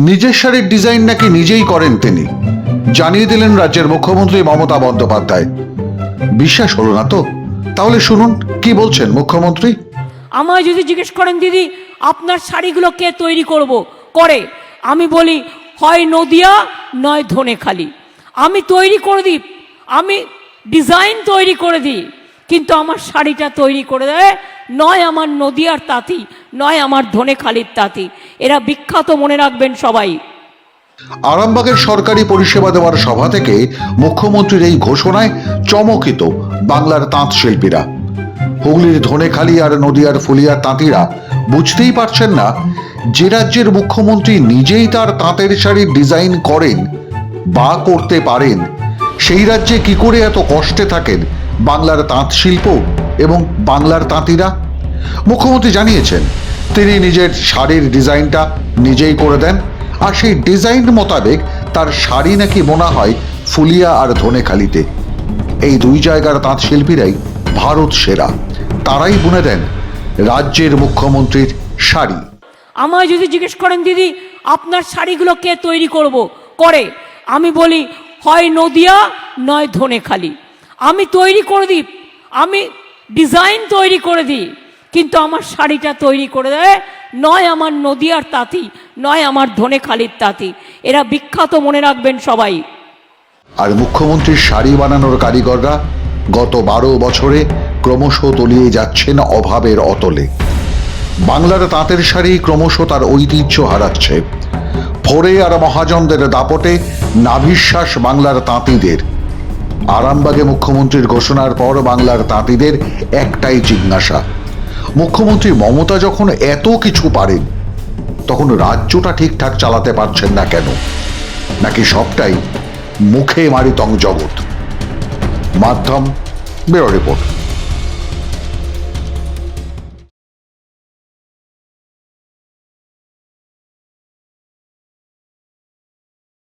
নিজের শাড়ির ডিজাইন নাকি নিজেই করেন তিনি? জানিয়ে দিলেন রাজ্যের মুখ্যমন্ত্রী মমতা বন্দ্যোপাধ্যায়। বিশ্বাস হলো না তো? তাহলে শুনুন, কি বলছেন মুখ্যমন্ত্রী? আমায় যদি জিজ্ঞেস করেন, দিদি, আপনার শাড়িগুলো কে তৈরি করব? করে। আমি বলি, হয় নদিয়া, নয় ধনেখালি। আমি তৈরি করে দিই। আমি ডিজাইন তৈরি করে দিই। কিন্তু আমার শাড়িটা তৈরি করে দেয়, নয় আমার নদিয়ার তাঁতি, নয় আমার ধনেখালির তাঁতি। এরা বিখ্যাত মনে রাখবেন সবাই। আরামবাগের সরকারি পরিষেবা দেওয়ার সভা থেকে মুখ্যমন্ত্রীর এই ঘোষণায় চমকিত বাংলার তাঁত শিল্পীরা। হুগলির ধনেখালি আর নদিয়ার ফুলিয়া তাঁতিরা বুঝতেই পারছেন না, যে রাজ্যের মুখ্যমন্ত্রী নিজেই তার তাঁতের শাড়ির ডিজাইন করেন বা করতে পারেন, সেই রাজ্যে কি করে এত কষ্টে থাকেন বাংলার তাঁত শিল্প এবং বাংলার তাঁতিরা? মুখ্যমন্ত্রী জানিয়েছেন তিনি নিজের শাড়ির ডিজাইনটা নিজেই করে দেন। আর সেই ডিজাইন মোতাবেক তার শাড়ি নাকি বোনা হয় ফুলিয়া আর ধনেখালিতে। এই দুই জায়গার তাঁত শিল্পীরাই ভারত সেরা। তারাই বুনে দেন রাজ্যের মুখ্যমন্ত্রীর শাড়ি। আমায় যদি জিজ্ঞেস করেন, দিদি, আপনার শাড়িগুলো কে তৈরি করব? করে, আমি বলি, হয় নদিয়া, নয় ধনেখালি। আমি তৈরি করে দিই, আমি ডিজাইন তৈরি করে দিই। কিন্তু আমার শাড়িটা তৈরি করে দেয়, নয় আমার নদিয়ার তাঁতি, নয় আমার ধনেখালির তাঁতি। এরা বিখ্যাত মনে রাখবেন সবাই। আর মুখ্যমন্ত্রীর শাড়ি বানানোর কারিগররা গত বারো বছরে ক্রমশ তলিয়ে যাচ্ছেন অভাবের অতলে। বাংলার তাঁতের শাড়ি ক্রমশ তার ঐতিহ্য হারাচ্ছে। ভোরে আর মহাজনদের দাপটে নাভিশ্বাস বাংলার তাঁতিদের। আরামবাগে মুখ্যমন্ত্রীর ঘোষণার পর বাংলার তাঁতিদের একটাই জিজ্ঞাসা মুখ্যমন্ত্রী মমতা যখন এত কিছু পারেন, তখন রাজ্যটা ঠিকঠাক চালাতে পারছেন না কেন? নাকি সবটাই মুখে মারি মারিতং জগৎ? মাধ্যম, ব্যুরো রিপোর্ট।